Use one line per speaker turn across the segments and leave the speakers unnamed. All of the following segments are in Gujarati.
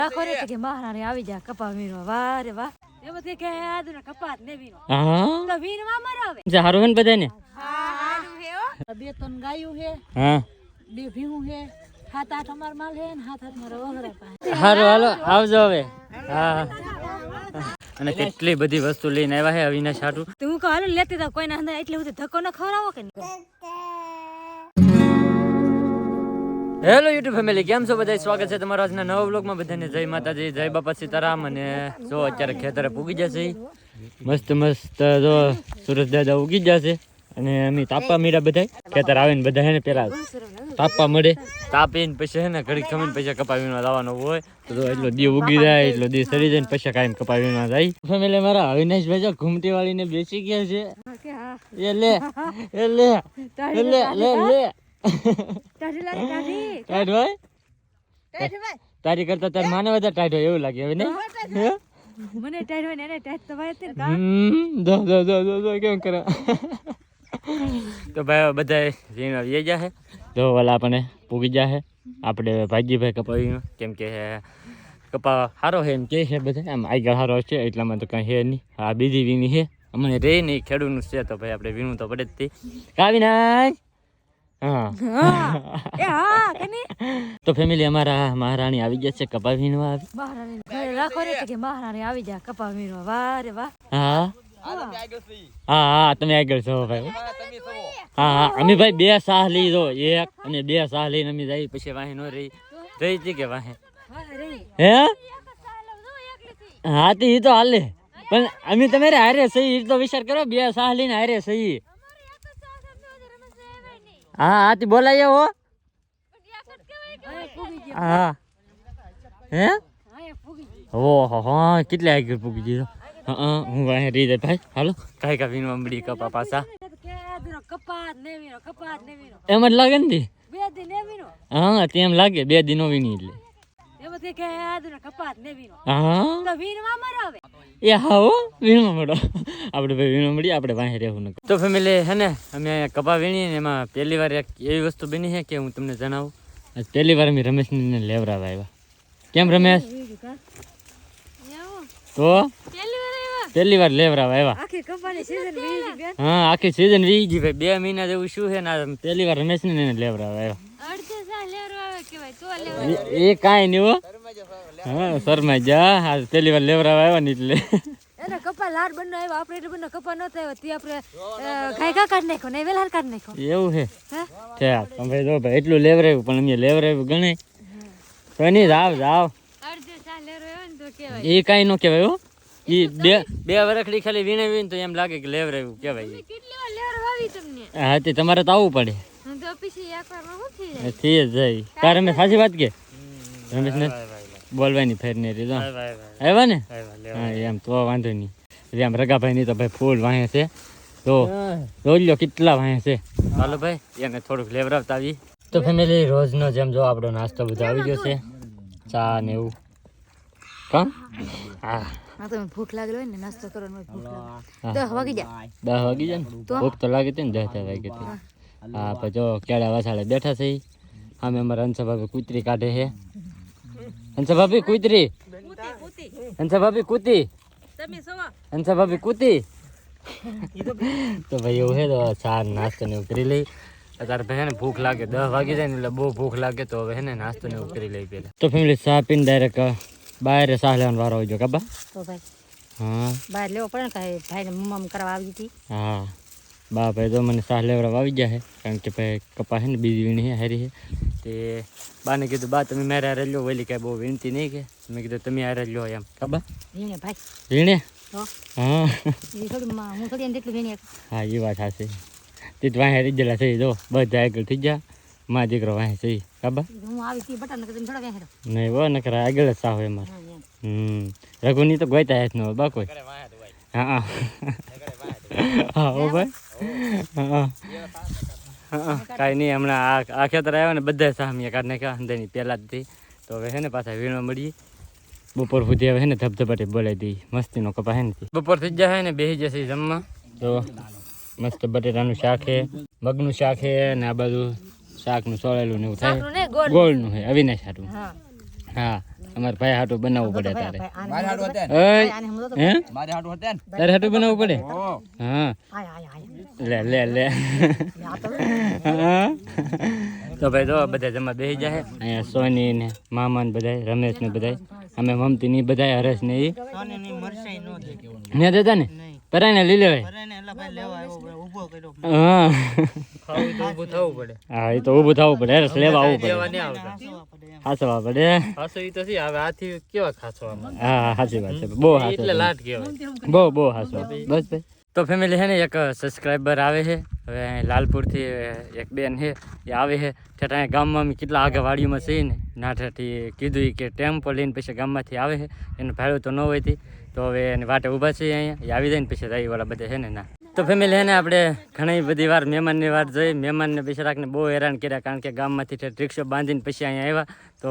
રાખો ને તો કે મહારાણી આવી જાય કપા વીણવા. વાહ રે વાહ. એ બધે કે આ દુના કપાત ને વીણો.
હા?
તો વીણવા મરો હવે.
સારું હે ને બધાને
બે ત્રણ ગાયું હે
હા.
બે ભીવું હે. હાથ આઠ અમાર માલ હે ને હાથ આઠ મારા વહરા પાસે
સારું હાલો આવજો હવે. હા અને કેટલી બધી વસ્તુ લઈને આવ્યા હે અવિનાશ હાટું.
તું કહો કહું લેતી તો કોઈના અંદર એટલે હું ધક્કો ન ખવડાવો કે
હેલો યુટ્યુબ ફેમિલી કેમ છો? બધા સ્વાગત છે તમારા આજના નવા બ્લોગમાં બધાને જય માતાજી જય બાપા સીતારામ. અને જો અત્યારે ખેતરે પૂગી જશે. મસ્ત મસ્ત જો સુરજ દાદા ઉગી જશે અને અમે તાપા મીરા બધા ખેતર આવીને બધા હે ને પેલા તાપા મળે. તાપીને પછી હે ને ઘડીક ખમીને પછી કપાવીમાં લાવવાનો હોય. તો જો એટલો દી ઉગી જાય એટલો દી સરી જાય ને પછી કાયમ કપાવીમાં જાય. ફેમિલી મારા અવિનાશ ભાઈ જો ઘૂમટી વાળીને બેસી ગયા છે. એ લે એ લે લે લે. ટાઈટ હોય? તારી કરતા તાર માને વધારે ટાઈટ હોય એવું લાગે હવે ને
મને ટાઢ હોય ને એને ટાઢ તો ભાઈ હતી ને કા?
હમ, જો જો જો જો જો કેમ કરે? તો ભાઈ બધા રીણ આવી જાય જો વાલા આપણે પૂગી જાય આપણે ભાજીભાઈ કપાવી કેમ કે કપા સારો છે એમ કે છે બધા. આમ આગળ સારો છે એટલામાં તો કાંઈ છે નહીં. આ બીજી વીણી છે. અમને રે નહીં ખેડૂતનું છે તો ભાઈ આપણે વીણું તો પડે જ તે. કાવી નાય તો ફેમિલી અમારા મહારાણી આવી ગયા છે કપા વીણવા આવી.
મહારાણી રાખો ને કે મહારાણી આવી જાય કપા વીણવા વાહ વાહ.
હા? હા હા તમે આગળ છો ભાઈ. હા હા અમે ભાઈ બે સાહ લીધો એક અને બે સાહ લઈને અમે જઈ પછી વાહે નો રહી. રહી હતી કે વાહે? હે? હા તે ઈ તો હાલે. પણ અમે તમારે હારે સહી ઈ તો વિચાર કરો બે સાહ લઈને હારે સહી. હા હા તે બોલાય હો. હા? હે
ઓ હો ગઈ
ઓહો આગળ પૂગી દીધો હા હું વાહે રહી જાય ભાઈ હાલો. કાંઈ કાંઈ વિનો મળી કપા પાછા.
કે
એમ જ લાગે ને હા તેમ લાગે બે દિનો વીની એટલે.
એ કે આદુના કપાત ને વીનો
હા?
તો વીનમાં મરાવે.
એ હા હો વીણવા મળો. આપણે ભાઈ વીણવા મળી આપણે વાંહે રહેવું ન તો ફેમિલી હે ને અમે અહીંયા કપા વીણીએ ને એમાં પહેલી વાર એક એવી વસ્તુ બની છે કે હું તમને જણાવું. આજ પહેલી વાર અમે રમેશને લેવરાવા આવ્યા. કેમ રમેશ? તો?
પેલી વાર આવ્યા
પહેલી વાર લેવરાવા આવ્યા.
આખી કપાની સીઝન વીણી બેન.
હા આખી સીઝન વી ગઈ. ભાઈ બે મહિના જેવું શું છે ને પહેલી વાર રમેશને લેવરાવા આવ્યા.
અડધે સા તો
એ- એ કાંઈ નહીં હો. હા શરમાઈ જા. આ પેલી વાર લેવરાવા આવ્યા ને એટલે.
એને કપા લાડ બંને આવ્યો. આપણે એટલે બંને કપા નતો આવ્યો તે આપણે ગાય કાઢ નાખ્યો ને વેલાર કાઢ નાખ્યો.
એવું છે
હે?
ઠેક જો ભાઈ એટલું લેવરાવ્યું પણ અમે લેવરાવ્યું ગણે તો નહીં જાવ જાવ.
અડધે સા લેરો આવ્યો ને તો કેવાય
એ કાંઈ ન કહેવાય હો. એ બે બે વરખડી ખાલી વીણાવી ને તો એમ લાગે કે લેવરાવ્યું કહેવાય.
લેરો
હા તે તમારે તો આવવું પડે.
માં
જ જાય. તાર રમેશ સાચી વાત કે? રમેશ ને બોલવાની ફેર નહીં રીધો આવ્યા ને? હા એમ તો વાંધો નહીં. આમ રગાભાઈ ની તો ભાઈ ફૂલ વાહે છે. તો લો કેટલા વાહે છે. ચાલો ભાઈ એને થોડુંક લેવરાવતા આવી તો ફેમિલી રોજનો જેમ જો આપણો નાસ્તો બધો આવી ગયો છે. ચા ને એવું. કામ હા.
તો ભૂખ લાગેલો હોય ને નાસ્તો કરવાનો ભૂખ લાગે. વાગી જાય
દસ વાગી જાય ભૂખ તો લાગે છે ને દસ વાગે હા પછી જો કેળા વસાડે બેઠા છે. અમે અમારા હંસભાભી કૂતરી કાઢે છે. હંસભાભી કૂતરી? હંસભાભી કૂતી?
તમે સવા
હંસા ભાભી કૂતી? તો ભાઈ એવું છે તો ચા નાસ્તો ને એવું લઈ. અત્યારે ભાઈ ને ભૂખ લાગે દસ વાગી જાય ને એટલે બહુ ભૂખ લાગે તો હવે હે ને નાસ્તો ને ઉતરી લઈ પેલા. તો ફેમિલી ચા પીને ડાયરેક્ટ બહાર સાહ લેવાનો વારો આવી ગયો કાબા
ભાઈ.
હા.
બહાર લેવો પડે ને ભાઈ ને મમ્મા કરવા આવી હતી.
હા. બા ભાઈ તો મને સાહ લેવડા વાવી ગયા છે. કારણ કે ભાઈ કપા છે ને બીજી વીણી છે હારી છે. તે બાને કીધું બા તમે મારે હારે લ્યો. વહેલી કાંઈ બહુ વિનંતી નહીં કે? મેં કીધું તમે હારે લો એમ. કબા
વીણે
હા.
હું.
એ વાત હાશે તે તો વાંહે ગયેલા થઈ જો. બધા આગળ થઈ જા મા દીકરો વાંહે થઈ
વેહેરો
નહીં વો નકર આગળ જ સાહ હોય મારે. હમ. રઘુની તો ગોઈતા હેત નો બા કોઈ? હા હા. હા ભાઈ કાંઈ નહીં હમણાં આ આ ખેતર આવ્યા ને બધા સામે કાઢ નાખ્યા અંદરની પહેલાં જ થી તો હવે છે ને પાછા વીણવા મળીએ. બપોર સુધી હવે છે ને ધબધબાટી બોલાવી દઈએ. મસ્તીનો કપા છે ને બપોર થઈ જાય ને બેસી જશે જમવા. તો મસ્ત બટેટાનું શાક છે મગનું શાક છે ને આ બધું શાકનું સોળેલું ને એવું થાય. ગોળનું. છે અવિનાશ હાટું.
હા
અમાર ભાઈ હાટું બનાવવું પડે તારે.
મારે હાડું હતા
હે
મારે હાડું હતા
તારે હાટું બનાવવું પડે? હા. લે લે લે. તો ભાઈ જો બધા જમા બેસી જાય અહીંયા સોની ને મામા ને બધા રમેશ ને બધા અમે મમતી ની બધા હરેશ ને એ ને દેતા ને? પરાય ને લઈ લેવાય. હા. હા એ તો ઊભું થવું પડે હરેશ લેવા આવવું પડે. હાસવા પડે હા હા સાચી વાત છે. બહુ હાચું બહુ બહુ હાચું બસ ભાઈ તો ફેમિલી છે ને એક સબસ્ક્રાઈબર આવે છે. હવે લાલપુરથી એક બેન છે એ આવે છે. ઠેઠ અહીંયા ગામમાં કેટલા આગળ વાડીઓમાં છે ને. નાઠાથી કીધું કે ટેમ્પો લઈને પછી ગામમાંથી આવે છે. એનું ભાડું તો ન હોય તી હવે એની વાટે ઊભા છીએ અહીંયા. એ આવી જાય ને પછી રવિવાળા બધા છે ને ના. તો ફેમિલી એને ને આપણે ઘણી બધી વાર મહેમાનની વાત જોઈ. મહેમાનને બિચારાકને બહુ હેરાન કર્યા કારણ કે ગામમાંથી ઠેઠ રિક્ષો બાંધીને પછી અહીંયા આવ્યા. તો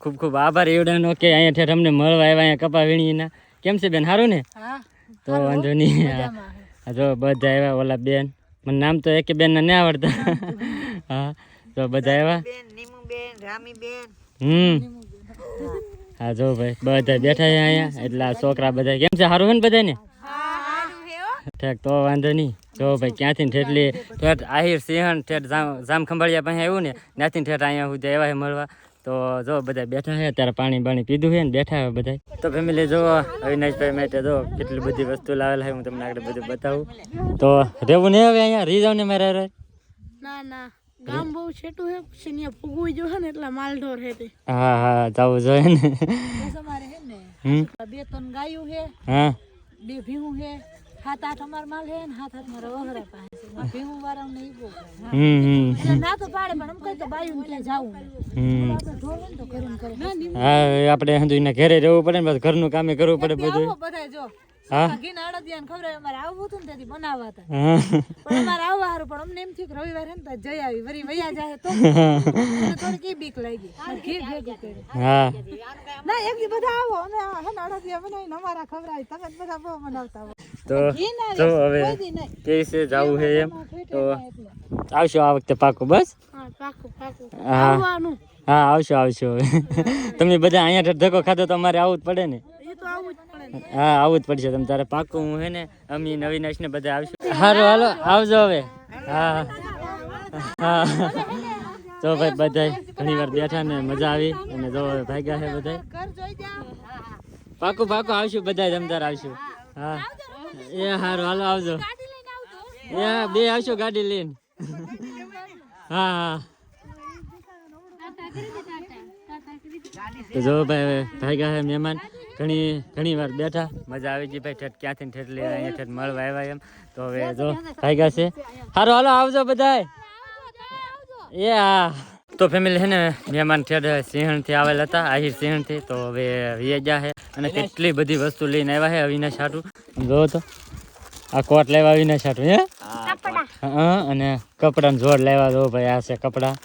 ખૂબ ખૂબ આભાર એવડાનો કે અહીંયા ઠેઠ અમને મળવા આવ્યા અહીંયા કપા વીણીના કેમ છે બેન સારું ને? તો વાંધો નહીં. જો બધા આવ્યા ઓલા બેન. મને નામ તો એક બેન ના આવડતા. હા તો બધા આવ્યા? હમ. હા, જો ભાઈ બધા બેઠા છે અહીંયા. એટલે છોકરા બધા કેમ છે? સારું છે ને બધા ને ઠેક, તો વાંધો નહીં. જો ભાઈ, ક્યાંથી ને ઠેઠ આહિર, સિંહણ, ઠેઠ જામ ખંભાળિયા પાસે આવ્યું ને, ત્યાંથી ઠેઠ અહીંયા સુધી આવ્યા મળવા. તો જો બધા બેઠા છે ત્યારે પાણી બાણી પીધું છે ને, બેઠા છે બધા તો ફેમિલી જો, અવિનાશભાઈ માટે જો કેટલી બધી વસ્તુ લાવેલા છે, હું તમને આગળ બધું બતાવું. તો રહેવું નહીં હવે અહીંયા? રહી ને મારે?
ના ના. ગામ બહુ છેટું હે પછી અહીંયા ફૂગવું જો ને એટલે માલઢોર હે તે.
હા હા જવું જોઈએ ને.
અમારે હે ને બે ત્રણ ગાયું હે
હા.
બે ભીહું હે હાથ આઠ અમાર માલ હે ને હાથ આઠ મારા વહરા પાસે.
હમ
એટલે ના તો પાડે પણ તો બાયું જાવું.
હા આપણે હજુ ઘરે રહેવું પડે ને ઘરનું કામે કરવું પડે બધું
જ. તો. ઘી ના જો રે,
હવે કે છે જવું છે એમ? તો આવશો આ વખતે પાકું બસ?
હા પાકું પાકું.
હા. આવશો આવશો. હવે તમે બધા અહીંયા ધક્કો ખાધો તો અમારે આવવું
આવું જ પડે ને.
હા આવવું જ પડશે. તમે તારે પાકું હું હે ને, અમી નવી નશ ને બધા આવશું. સારું હાલો, આવજો હવે. હા હા. તો ભાઈ બધા ઘણી વાર બેઠા ને મજા આવી અને જો ભાગ્યા છે બધા પાકું પાકું આવશું બધા જમદાર આવશું. હા. એ સારું હાલો, આવજો. એ બે આવશો ગાડી લઈને. હા હા. તો જો ભાઈ ભાગ્યા છે મહેમાન. ઘણી ઘણી વાર બેઠા. મજા આવી ગઈ ભાઈ ઠેઠ ક્યાંથી ઠેઠ લઈ અહીંયા ઠેઠ મળવા આવ્યા એમ. તો હવે જો ભાગ્યા છે. સારું હાલો આવજો બધા એ હા. તો ફેમિલી છે ને મહેમાન ઠેઠ સિંહણથી આવેલા હતા આહિર સિંહણથી. તો હવે વીએ ગયા છે અને કેટલી બધી વસ્તુ લઈને આવ્યા છે અવિનાશ હાટું. જોવો તો આ કોટ લેવા અવિનાશ હાટું હે? હા અને કપડાં જોર લેવા દો ભાઈ આ છે કપડાં.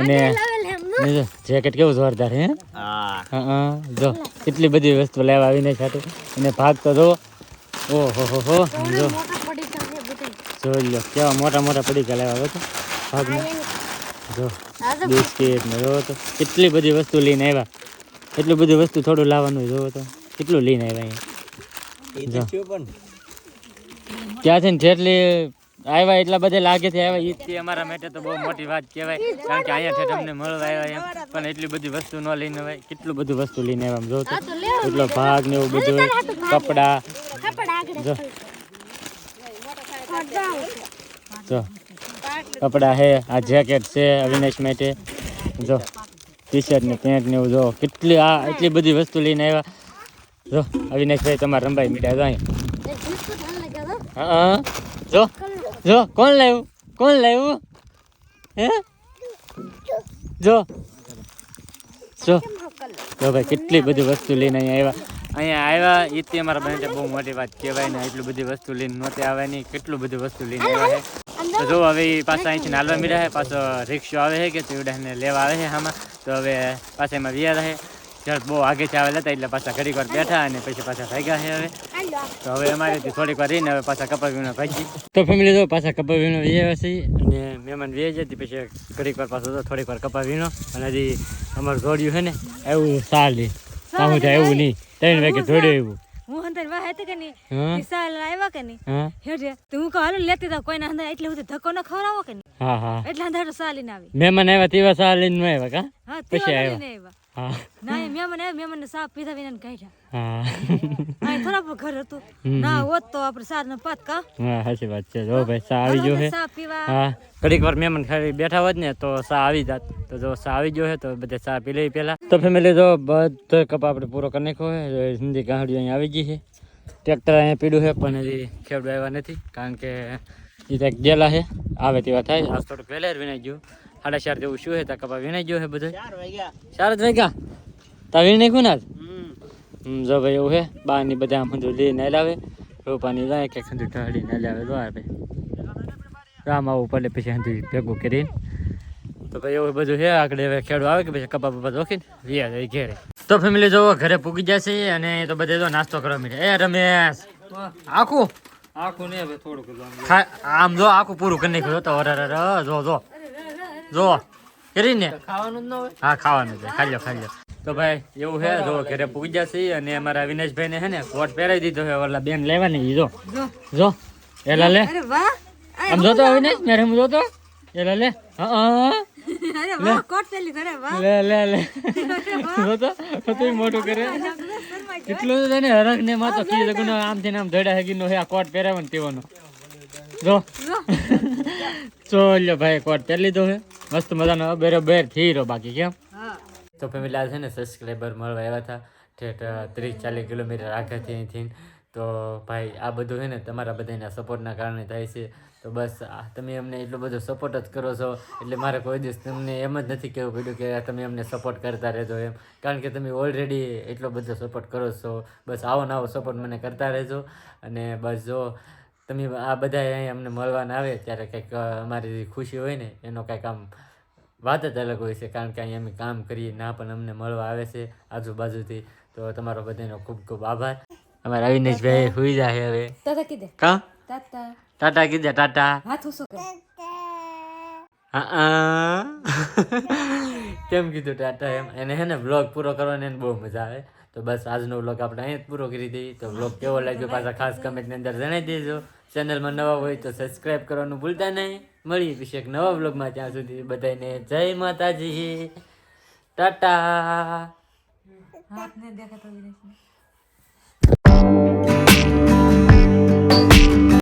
અને જેકેટ કેવું જોરદાર હે?
હા.
હા જો કેટલી બધી વસ્તુ લેવા આવીને છાટું અને ભાગ તો જો. ઓહો હો હો. જો.
મોટા પડીકા
જોઈ લો કેવા મોટા મોટા પડીકા લેવા હોય તો. ભાગમાં. જો બિસ્કિટ ને જો તો. કેટલી બધી વસ્તુ લઈને આવ્યા. એટલી બધી વસ્તુ થોડું લાવવાનું જોવો તો. કેટલું લઈને આવ્યા અહીંયા. ત્યાંથી ને જેટલી આવ્યા એટલા બધા લાગે છે આવ્યા ઈદથી અમારા માટે તો બહુ મોટી વાત કહેવાય. કારણ કે અહીંયા ઠેઠ અમને મળવા આવ્યા એમ. પણ એટલી બધી વસ્તુ ન લઈને હોય કેટલું બધું વસ્તુ લઈને આવ્યા જો તો. એટલો ભાગ ને એવું બધું. કપડા. જો. જો. કપડા હે આ જેકેટ છે અવિનાશ માટે. જો. ટી શર્ટ ને પેન્ટ ને એવું જો. કેટલી આ એટલી બધી વસ્તુ લઈને આવ્યા જો અવિનાશભાઈ તમારે રંભાઈ મીઠા જો અહીંયા હા જો. જો, કોણ લાવ્યું? કોણ લાવ્યું? હે? જો. જો. જો ભાઈ, કેટલી બધી વસ્તુ લઈને અહીંયા આવ્યા. અહીંયા આવ્યા ઈથી અમારા બને બહુ મોટી વાત કહેવાય ને, એટલી બધી વસ્તુ લઈને નહોતી આવવાની, કેટલું બધું વસ્તુ લઈને આવ્યા છે તો જો, હવે પાછા અહીંથી નાલવા મીડા છે પાછો રિક્ષો આવે છે કે ચીવડાને લેવા આવે છે આમાં. તો હવે પાછા એમાં વ્યા રહે જળ બહુ આગેથી આવેલા હતા, એટલે પાછા ઘડીક વાર બેઠા અને પછી પાછા ભાગ્યા છે હવે. તો હવે અમારેથી થોડીક વાર રહીને હવે પાછા કપા વીણો ભાગી. તો ફેમિલી તો પાછા કપા વીણો છે અને મહેમાન વીએ જતી પછી ઘડીક વાર પાછો તો થોડીક વાર કપા વીણો. અને હજી અમારું જોડ્યું છે ને એવું સાલી સામું એવું નહીં. ત્રણ વાગે જોડ્યું એવું.
હું અંદર વાહ હતી કે નહીં?
હા?
આવ્યા કે નહીં?
હા?
હેઠે તો હું કહું લેતી જાઉં. કોઈને અંદર એટલે હું ધક્કો ન ખવડાવો કે નહીં?
હા હા.
એટલે અંદર સાલીને આવી.
મહેમાન આવ્યા તેવા સા ન આવ્યા કા? પછી આવ્યા.
ના એ મહેમાન આવ્યા મહેમાનને સાપ પીધા વિના કાઢ્યા.
હા.
થોડા ઘર હતું. ના હોત તો આપણે સાર ને પાત કા?
હા સાચી વાત છે. જો ભાઈ સા આવી
જો હે.
હા. ઘડીક વાર મેમન ખાલી બેઠા હોત ને તો સા આવી જાત. તો જો સા આવી જો હે તો બધે સા પી લઈ પેલા. તો ફેમિલી જો બધો કપ આપણે પૂરો કરી નાખ્યો હે. હિન્દી ગાંડી અહીં આવી ગઈ છે. ટ્રેક્ટર અહીંયા પીડ્યું છે પણ હજી ખેડૂત આવ્યા નથી. કારણ કે એ ત્યાં ગયેલા છે. આવે તેવા થાય. આજ થોડુંક વહેલા વિનાઈ ગયું. સાડા ચાર જેવું શું છે તા કપા વિનાઈ ગયો છે બધું? ચાર જ વાગ્યા? તા વીણી નાખ્યું ને હમ. જો ભાઈ એવું બારની બધા આમ બધું લઈને લાવે. રોપાની જાય કે ખંડુ ઢાળીને લાવે જો આ રામ આવું પડે પછી હંધી ભેગું કરીને. તો ભાઈ એવું બધું હે આગળ હવે ખેડૂ આવે કે પછી કપા બપા જોખીને વ્યા જાય ઘેરે. તો ફેમિલી જોવો ઘરે પૂગી જશે અને તો બધે જો નાસ્તો કરવા મળે એ રમેશ આખું? આખું ને હવે થોડુંક આમ. જો આખું પૂરું કરી નાખ્યું. તો અરે જો જો. જો કરીને
ખાવાનું જ ન હોય?
હા ખાવાનું છે. ખાઈ લો ખાઈ લો. તો ભાઈ એવું છે જો ઘરે પૂગી જશે અને અમારા વિનેશભાઈ ને હે ને કોટ પહેરાવી દીધો છે. ઓલા બેન લેવાની જો. જો. એલા લે. આમ જોતો વિનેશ મેરે હું જોતો? એલા લે. હા હા લે. લે લે જોતો? તો મોટું કરે. કેટલું તને હરખ ને માં તો કી જગુનો આમ થઈને આમ ધડા હગીનો હે આ કોટ પહેરાવે ને તેવાનો જો. ચોલ્યો ભાઈ કોટ પહેરી લીધો છે. મસ્ત મજાનો બરોબર થઈ રહ્યો બાકી કેમ તો ફેમિલી આ છે ને સબસ્ક્રાઈબર મળવા આવ્યા હતા. ઠેઠ ત્રીસ ચાલીસ કિલોમીટર આગળથી અહીંથી. તો ભાઈ આ બધું છે ને તમારા બધાના સપોર્ટના કારણે થાય છે. તો બસ આ તમે અમને એટલો બધો સપોર્ટ જ કરો છો. એટલે મારે કોઈ દિવસ તમને એમ જ નથી કહેવું પડ્યું કે તમે અમને સપોર્ટ કરતા રહેજો એમ. કારણ કે તમે ઓલરેડી એટલો બધો સપોર્ટ કરો છો. બસ આવો નવો સપોર્ટ મને કરતા રહેજો. અને બસ જો તમે આ બધા અહીંયા અમને મળવાના આવે ત્યારે કંઈક અમારી ખુશી હોય ને એનો કંઈક આમ વાત જ અલગ હોય છે. કારણ કે અહીંયા અમે કામ કરીએ ના પણ અમને મળવા આવે છે આજુબાજુથી. તો તમારો બધાનો ખૂબ ખૂબ આભાર. અમારા અવિનેશભાઈ સુઈ જાય હવે.
તાતા કીધે.
કા?
તાતા
ટાટા કીધા ટાટા.
હાથ ઉસો કર?
હા કેમ કીધું ટાટા એમ? એને હે ને બ્લોગ પૂરો કરવાની એને બહુ મજા આવે. તો બસ આજનો બ્લોગ આપણે અહીંયા જ પૂરો કરી દઈએ. તો બ્લોગ કેવો લાગ્યો પાછા ખાસ કમેન્ટની અંદર જણાવી દેજો. ચેનલમાં નવા હોય તો સબસ્ક્રાઈબ કરવાનું ભૂલતા નહીં. મળીએ પછી એક નવા બ્લોગમાં ત્યાં સુધી બધાને જય માતાજી. ટાટા.
હાથ ને દેખાતો